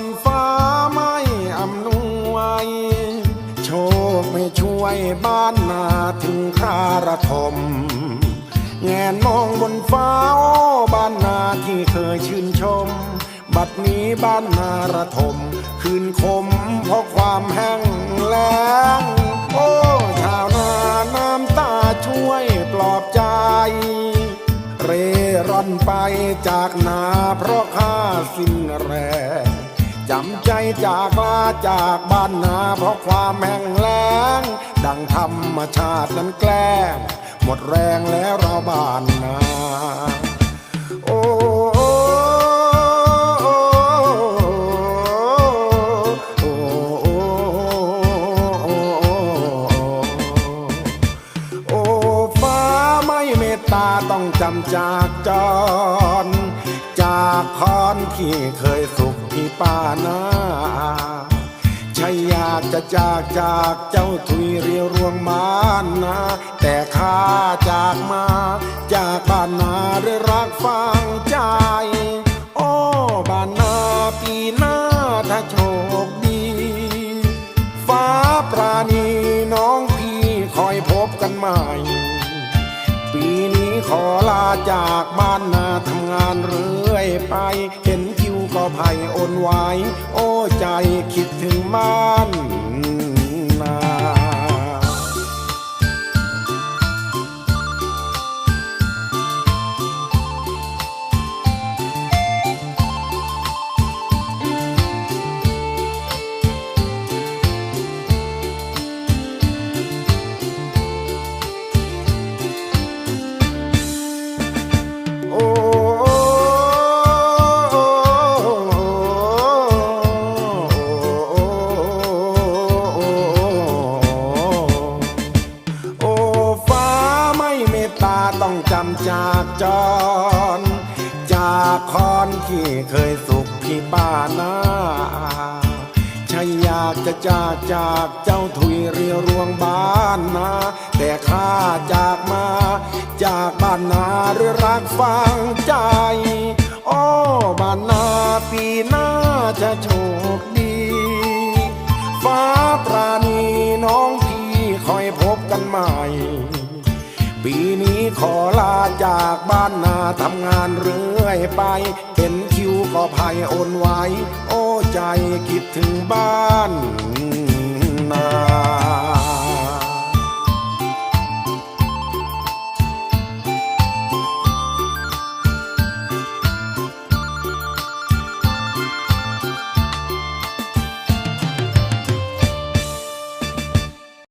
นฟ้าไม่อำนวย โชคไม่ช่วยบ้านนาถึงข้าระทม แงนมองบนฟ้าโอ้บ้านนาที่เคยชื่นชม บัดนี้บ้านนาระทม คืนคมเพราะความแห้งแล้ง โอ้ชาวนาน้ำตาช่วยปลอบใจเร่ร่อนไปจากนาเพราะข้าสิ้นแรง จำใจจากลาจากบ้านนาเพราะความแห้งแล้ง ดังธรรมชาตินั้นแกล้ง หมดแรงแล้วเราบ้านนาโอ้โอ้โอ้โอ้โอ้โอ้ฟ้าไม่เมตาต้องจำจากจร จากคอนที่เคยสุขที่ป้า จะจากจากเจ้าทุยเรียวรวงมานนะแต่ข้าจากมา จากบ้านนาด้วยรักฟังใจ โอ้บ้านนาปีหน้าถ้าโชคดี ฟ้าปราณีน้องพี่คอยพบกันใหม่ ปีนี้ขอลาจากบ้านนาทำงานเรื่อยไป เห็นคิวก็ไผ่โอนไหวโอ้ใจคิดถึงบ้าน ต้องจำจากจร จากคอนที่เคยสุขที่ป้านาใช่อยากจะจากจากเจ้าทุยเรียวรวงบ้านนา แต่ข้าจากมา จากบ้านนาด้วยรักฟังใจ โอ้บ้านนาปีหน้าจะโชคดี ขอลาจากบ้านนาทำงานเรื่อยไปเห็นคิวก็ภัยโอนไว้ โอ้ใจคิดถึงบ้าน